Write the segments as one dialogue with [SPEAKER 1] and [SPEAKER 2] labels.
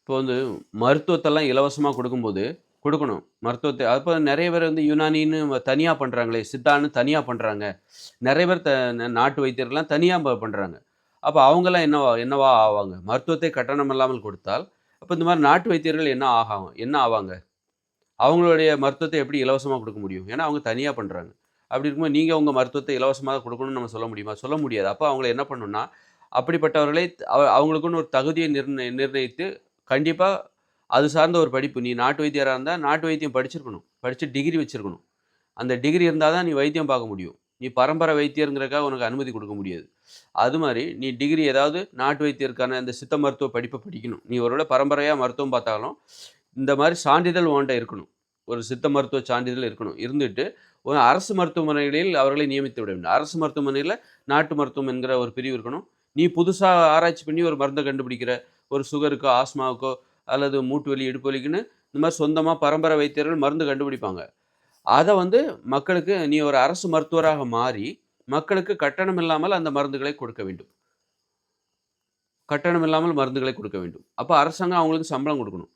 [SPEAKER 1] இப்போ வந்து மருத்துவத்தெல்லாம் இலவசமாக கொடுக்கும்போது கொடுக்கணும் மருத்துவத்தை அப்போ நிறைய பேர் வந்து யுனானின்னு தனியாக பண்ணுறாங்களே சித்தான்னு தனியாக பண்ணுறாங்க நிறைய பேர் த ந நாட்டு வைத்தியர்கள்லாம் தனியாக பண்ணுறாங்க அப்போ அவங்கெல்லாம் என்னவா என்னவா ஆவாங்க? மருத்துவத்தை கட்டணம் இல்லாமல் கொடுத்தால், அப்போ இந்த மாதிரி நாட்டு வைத்தியர்கள் என்ன ஆகும் என்ன ஆவாங்க? அவங்களுடைய மருத்துவத்தை எப்படி இலவசமாக கொடுக்க முடியும்? ஏன்னா அவங்க தனியாக பண்ணுறாங்க அப்படி இருக்கும்போது நீங்கள் உங்கள் மருத்துவத்தை இலவசமாக தான் கொடுக்கணும்னு நம்ம சொல்ல முடியுமா? சொல்ல முடியாது. அப்போ அவங்கள என்ன பண்ணணும்னா, அப்படிப்பட்டவர்களை அவ அவங்களுக்குன்னு ஒரு தகுதியை நிர்ணய நிர்ணயித்து கண்டிப்பாக அது சார்ந்த ஒரு படிப்பு. நீ நாட்டு வைத்தியராக இருந்தால் நாட்டு வைத்தியம் படிச்சிருக்கணும். படித்து டிகிரி வச்சிருக்கணும். அந்த டிகிரி இருந்தால் தான் நீ வைத்தியம் பார்க்க முடியும். நீ பரம்பரை வைத்தியருங்கிறக்காக உனக்கு அனுமதி கொடுக்க முடியாது. அது மாதிரி நீ டிகிரி ஏதாவது நாட்டு வைத்தியருக்கான இந்த சித்த மருத்துவ படிப்பை படிக்கணும். நீ ஒருவேள பரம்பரையாக மருத்துவம் பார்த்தாலும், இந்த மாதிரி சான்றிதழ் உன்ட்ட இருக்கணும். ஒரு சித்த மருத்துவ சான்றிதழ் இருக்கணும். இருந்துட்டு ஒரு அரசு மருத்துவமனைகளில் அவர்களை நியமித்து விட வேண்டும். அரசு மருத்துவமனையில் நாட்டு மருத்துவம் என்கிற ஒரு பிரிவு இருக்கணும். நீ புதுசாக ஆராய்ச்சி பண்ணி ஒரு மருந்தை கண்டுபிடிக்கிற, ஒரு சுகருக்கோ, ஆஸ்மாவுக்கோ அல்லது மூட்டு வலி, இடுப்பு வலிக்குன்னு இந்த மாதிரி சொந்தமாக பரம்பரை வைத்தியர்கள் மருந்து கண்டுபிடிப்பாங்க. அதை வந்து மக்களுக்கு நீ ஒரு அரசு மருத்துவராக மாறி, மக்களுக்கு கட்டணம் இல்லாமல் அந்த மருந்துகளை கொடுக்க வேண்டும். கட்டணம் இல்லாமல் மருந்துகளை கொடுக்க வேண்டும். அப்போ அரசாங்கம் அவங்களுக்கு சம்பளம் கொடுக்கணும்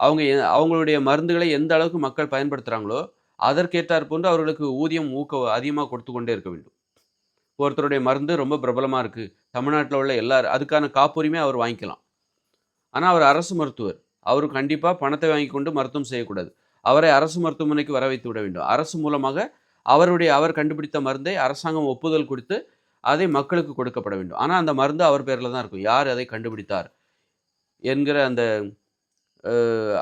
[SPEAKER 1] அவங்க அவங்களுடைய மருந்துகளை எந்த அளவுக்கு மக்கள் பயன்படுத்துகிறாங்களோ அதற்கேற்றார் போன்று அவர்களுக்கு ஊதியம் ஊக்க அதிகமாக கொடுத்து கொண்டே இருக்க வேண்டும். ஒருத்தருடைய மருந்து ரொம்ப பிரபலமாக இருக்குது தமிழ்நாட்டில் உள்ள எல்லார் அதுக்கான காப்புரிமை அவர் வாங்கிக்கலாம். ஆனால் அவர் அரசு மருத்துவர். அவரும் கண்டிப்பாக பணத்தை வாங்கி கொண்டு மருத்துவம் செய்யக்கூடாது. அவரை அரசு மருத்துவமனைக்கு வர வைத்து விட வேண்டும். அரசு மூலமாக அவருடைய அவர் கண்டுபிடித்த மருந்தை அரசாங்கம் ஒப்புதல் கொடுத்து அதை மக்களுக்கு கொடுக்கப்பட வேண்டும். ஆனால் அந்த மருந்து அவர் பேரில் தான் இருக்கும். யார் அதை கண்டுபிடித்தார்? என்கிற அந்த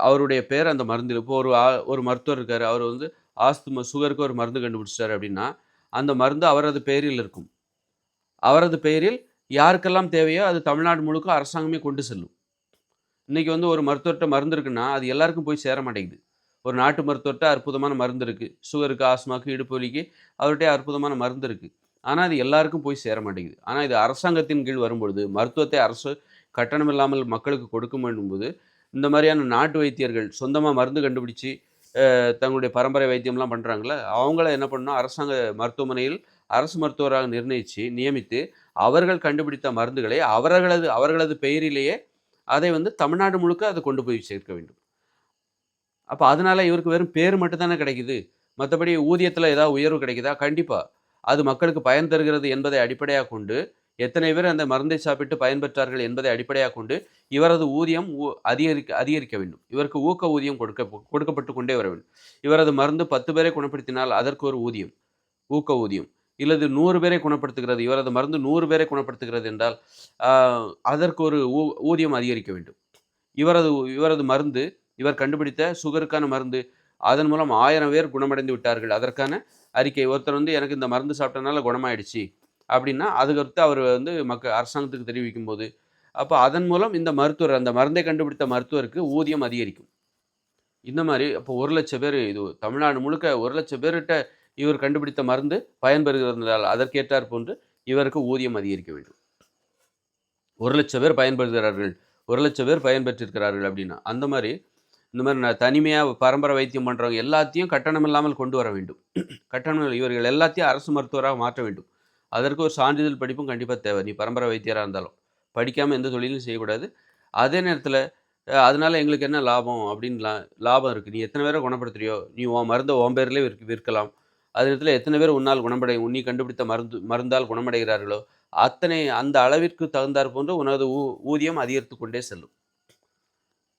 [SPEAKER 1] அவருடைய பேர் அந்த மருந்தில் இப்போ ஒரு ஒரு மருத்துவர் இருக்கார் அவர் வந்து ஆஸ்துமா சுகருக்கு ஒரு மருந்து கண்டுபிடிச்சிட்டாரு அப்படின்னா, அந்த மருந்து அவரது பெயரில் இருக்கும். அவரது பெயரில் யாருக்கெல்லாம் தேவையோ அது தமிழ்நாடு முழுக்க அரசாங்கமே கொண்டு செல்லும். இன்றைக்கி வந்து ஒரு மருத்துவர்கிட்ட மருந்து இருக்குன்னா, அது எல்லாருக்கும் போய் சேர மாட்டேங்குது. ஒரு நாட்டு மருத்துவர்கிட்ட அற்புதமான மருந்து இருக்குது சுகருக்கு, ஆஸ்மாக்கு, இடுப்பு வலிக்கு அவர்கிட்ட அற்புதமான மருந்து இருக்குது ஆனால் அது எல்லாருக்கும் போய் சேர மாட்டேங்குது. ஆனால் இது அரசாங்கத்தின் கீழ் வரும்பொழுது, மருத்துவத்தை அரசு கட்டணம் இல்லாமல் மக்களுக்கு கொடுக்கும் போது இந்த மாதிரியான நாட்டு வைத்தியர்கள் சொந்தமாக மருந்து கண்டுபிடிச்சு, தங்களுடைய பரம்பரை வைத்தியம்லாம் பண்ணுறாங்களே அவங்கள என்ன பண்ணணும், அரசாங்க மருத்துவமனையில் அரசு மருத்துவராக நிர்ணயித்து நியமித்து, அவர்கள் கண்டுபிடித்த மருந்துகளை அவர்களது அவர்களது பெயரிலேயே அதை வந்து தமிழ்நாடு முழுக்க அதை கொண்டு போய் சேர்க்க வேண்டும். அப்போ அதனால் இவருக்கு வெறும் பேர் மட்டும்தானே கிடைக்குது. மற்றபடி ஊதியத்தில் ஏதாவது உயர்வு கிடைக்குதா? கண்டிப்பாக அது மக்களுக்கு பயன் தருகிறது என்பதை அடிப்படையாக கொண்டு, எத்தனை பேர் அந்த மருந்தை சாப்பிட்டு பயன்பெற்றார்கள் என்பதை அடிப்படையாகக் கொண்டு, இவரது ஊதியம் ஊ அதிகரிக்க அதிகரிக்க வேண்டும். இவருக்கு ஊக்க ஊதியம் கொடுக்க கொடுக்கப்பட்டு கொண்டே வர வேண்டும். இவரது மருந்து 10 பேரை குணப்படுத்தினால் அதற்கு ஒரு ஊதியம். ஊக்க ஊதியம். இல்லது நூறு பேரை குணப்படுத்துகிறது. இவரது மருந்து நூறு பேரை குணப்படுத்துகிறது என்றால், அதற்கு ஒரு ஊ ஊதியம் அதிகரிக்க வேண்டும். இவரது இவரது மருந்து, இவர் கண்டுபிடித்த சுகருக்கான மருந்து, அதன் மூலம் ஆயிரம் பேர் குணமடைந்து விட்டார்கள். அதற்கான அறிக்கை. ஒருத்தர் வந்து எனக்கு இந்த மருந்து சாப்பிட்டனால குணமாயிடுச்சு. அப்படின்னா, அதுக்கடுத்து அவர் வந்து மக்க அரசாங்கத்துக்கு தெரிவிக்கும்போது, அப்போ அதன் மூலம் இந்த மருத்துவர் அந்த மருந்தை கண்டுபிடித்த மருத்துவருக்கு ஊதியம் அதிகரிக்கும். இந்த மாதிரி அப்போ 1,00,000 பேரு இது தமிழ்நாடு முழுக்க ஒரு லட்சம் பேர்கிட்ட இவர் கண்டுபிடித்த மருந்து பயன்பெறுகிறதால் அதற்கேற்றார் போன்று இவருக்கு ஊதியம் அதிகரிக்க வேண்டும். ஒரு லட்சம் பேர் பயன்பெறுகிறார்கள். 1,00,000 பேர் பயன்பெற்றிருக்கிறார்கள் அப்படின்னா, அந்த மாதிரி இந்த மாதிரி நான் தனிமையாக பரம்பரை வைத்தியம் பண்ணுறவங்க எல்லாத்தையும் கட்டணம் இல்லாமல் கொண்டு வர வேண்டும். கட்டணம் இவர்கள் எல்லாத்தையும் அரசு மருத்துவராக மாற்ற வேண்டும். அதற்கு ஒரு சான்றிதழ் படிப்பும் கண்டிப்பாக தேவை. நீ பரம்பரை வைத்தியராக இருந்தாலும். படிக்காமல் எந்த தொழிலும் செய்யக்கூடாது. அதே நேரத்தில் அதனால் எங்களுக்கு என்ன லாபம் அப்படின்னு லா லாபம் இருக்குது நீ எத்தனை பேரை குணப்படுத்துறியோ, நீ உன் மருந்தை உன் பேர்லேயே விற்க விற்கலாம். அதே இடத்துல எத்தனை பேர் உன்னால் குணமடை உன்னி கண்டுபிடித்த மருந்து மருந்தால் குணமடைகிறார்களோ, அத்தனை அந்த அளவிற்கு தகுந்தார் போன்று உனது ஊ ஊதியம் அதிகரித்துக் கொண்டே செல்லும்.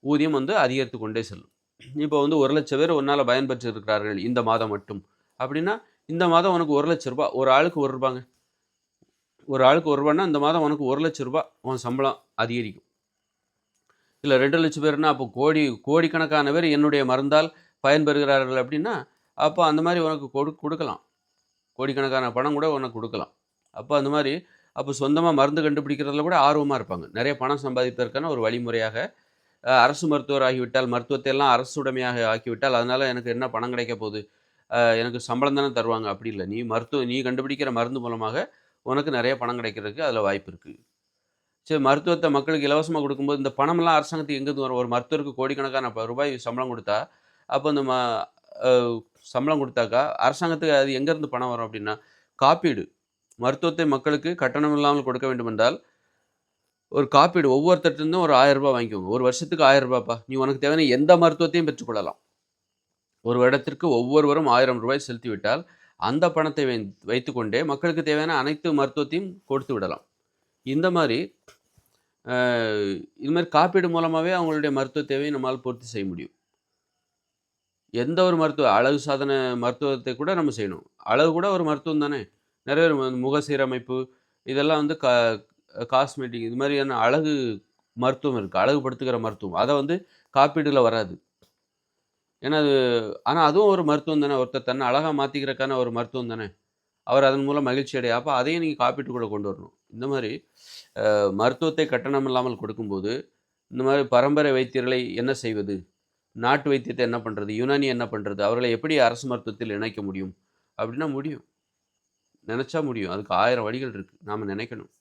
[SPEAKER 1] ஊதியம் வந்து அதிகரித்து கொண்டே செல்லும். இப்போ வந்து ஒரு லட்சம் பேர் உன்னால பயன்பெற்று இருக்கிறார்கள் இந்த மாதம் மட்டும். அப்படின்னா, இந்த மாதம் உனக்கு ஒரு லட்சம் ரூபா ஒரு ஆளுக்கு ஒரு ரூபாங்க ஒரு ஆளுக்கு ஒரு ரூபான்னா இந்த மாதம் உனக்கு ஒரு லட்ச ரூபா உன் சம்பளம் அதிகரிக்கும். இல்லை ரெண்டு லட்சம் பேர்னா அப்போ கோடி கோடிக்கணக்கான பேர் என்னுடைய மருந்தால் பயன்பெறுகிறார்கள் அப்படின்னா, அப்போ அந்த மாதிரி உனக்கு கொடு கொடுக்கலாம் கோடிக்கணக்கான பணம் கூட உனக்கு கொடுக்கலாம் அப்போ அந்த மாதிரி அப்போ சொந்தமாக மருந்து கண்டுபிடிக்கிறதுல கூட ஆர்வமாக இருப்பாங்க. நிறைய பணம் சம்பாதிப்பதற்கான ஒரு வழிமுறையாக அரசு மருத்துவர் ஆகிவிட்டால், மருத்துவத்தை எல்லாம் அரசுடைமையாக ஆக்கிவிட்டால், அதனால் எனக்கு என்ன பணம் கிடைக்க போகுது? எனக்கு சம்பளம் தானே தருவாங்க. அப்படி இல்லை நீ மருத்துவ நீ கண்டுபிடிக்கிற மருந்து மூலமாக உனக்கு நிறைய பணம் கிடைக்கிறதுக்கு அதில் வாய்ப்பு இருக்குது சரி மருத்துவத்தை மக்களுக்கு இலவசமாக கொடுக்கும்போது இந்த பணமெல்லாம் அரசாங்கத்துக்கு எங்கேருந்து வரும்? ஒரு மருத்துவருக்கு கோடிக்கணக்கான ரூபாய் சம்பளம் கொடுத்தா அப்போ இந்த ம சம்பளம் கொடுத்தாக்கா அரசாங்கத்துக்கு அது எங்கேருந்து பணம் வரும் அப்படின்னா, காப்பீடு. மருத்துவத்தை மக்களுக்கு கட்டணம் இல்லாமல் கொடுக்க வேண்டும் என்றால், ஒரு காப்பீடு ஒவ்வொருத்தருந்தும் ஒரு ஆயிரம் ரூபாய் வாங்கிக்கோங்க. ஒரு வருஷத்துக்கு ஆயிரம் 1000ப்பா. நீ உனக்கு தேவையான எந்த மருத்துவத்தையும் பெற்றுக்கொள்ளலாம். ஒரு வருடத்திற்கு ஒவ்வொருவரும் ஆயிரம் ரூபாய் செலுத்திவிட்டால், அந்த பணத்தை வைத் வைத்துக்கொண்டே மக்களுக்கு தேவையான அனைத்து மருத்துவத்தையும் கொடுத்து விடலாம். இந்த மாதிரி இது மாதிரி காப்பீடு மூலமாகவே அவங்களுடைய மருத்துவ தேவையை நம்மால் பூர்த்தி செய்ய முடியும். எந்த ஒரு மருத்துவ அழகு சாதன மருத்துவத்தை கூட நம்ம செய்யணும். அழகு கூட ஒரு மருத்துவம் தானே! நிறைய பேர் முக சீரமைப்பு, இதெல்லாம் வந்து கா காஸ்மெட்டிக் இது மாதிரியான அழகு மருத்துவம் இருக்குது அழகுபடுத்துகிற மருத்துவம். அதை வந்து காப்பீடுல வராது. ஏன்னா அது ஆனால் அதுவும் ஒரு மருத்துவம் தானே! ஒருத்தர் தன்னை அழகாக மாற்றிக்கிறக்கான ஒரு மருத்துவம் தானே! அவர் அதன் மூலம் மகிழ்ச்சி அடைய அதையும் அதையும் காப்பீட்டு கூட கொண்டு வரணும். இந்த மாதிரி மருத்துவத்தை கட்டணம் இல்லாமல் கொடுக்கும்போது, இந்த மாதிரி பரம்பரை வைத்தியர்களை என்ன செய்வது? நாட்டு வைத்தியத்தை என்ன பண்ணுறது யுனானி என்ன பண்ணுறது அவர்களை எப்படி அரசு மருத்துவத்தில் இணைக்க முடியும்? அப்படின்னா முடியும். நினச்சா முடியும். அதுக்கு ஆயிரம் வழிகள் இருக்குது நாம் நினைக்கணும்